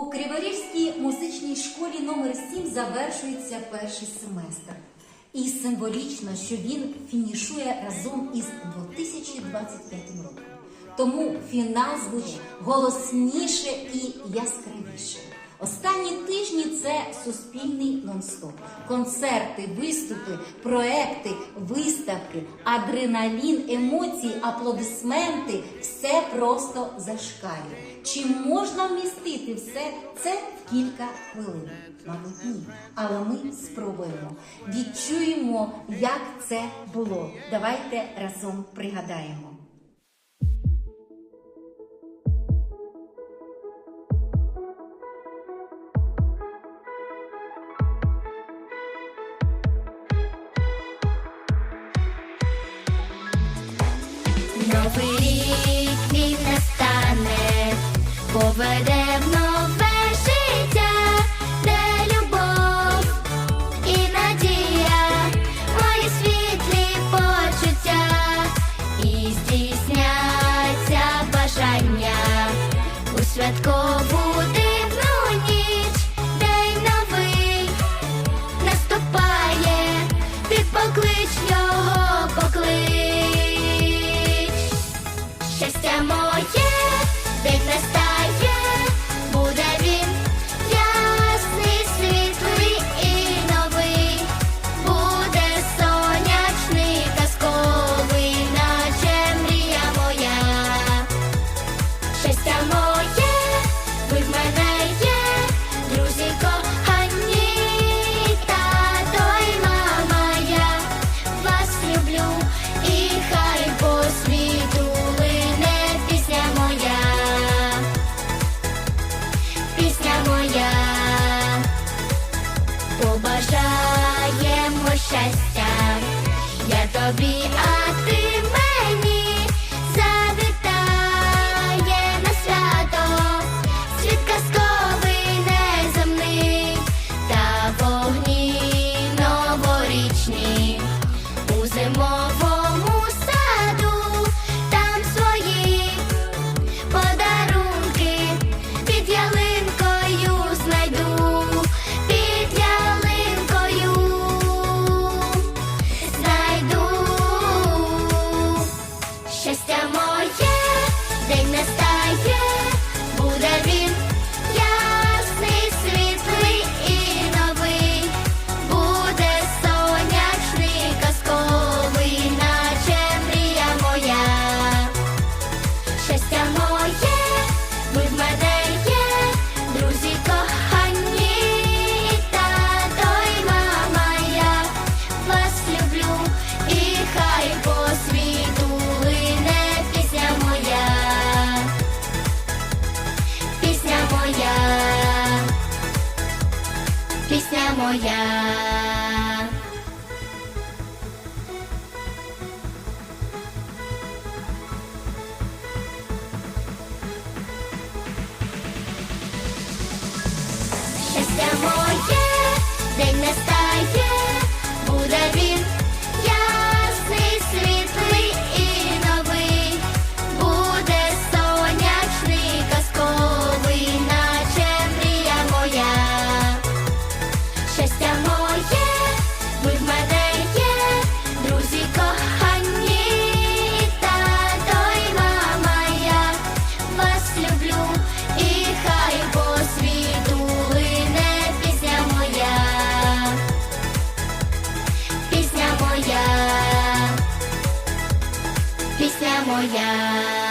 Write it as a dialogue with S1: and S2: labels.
S1: У Криворізькій музичній школі номер 7 завершується перший семестр. І символічно, що він фінішує разом із 2025 роком. Тому фінал звучить голосніше і яскравіше. Останні тижні це суспільний нон-стоп. концерти, виступи, проекти, виставки, адреналін, емоції, аплодисменти, все просто зашкалює. Чи можна вмістити все це в кілька хвилин? Мабуть, ні. Але ми спробуємо. Відчуємо, як це було. Давайте разом пригадаємо.
S2: Новий over there. побажаємо щастя, я тобі. а пісня моя. пісня моя.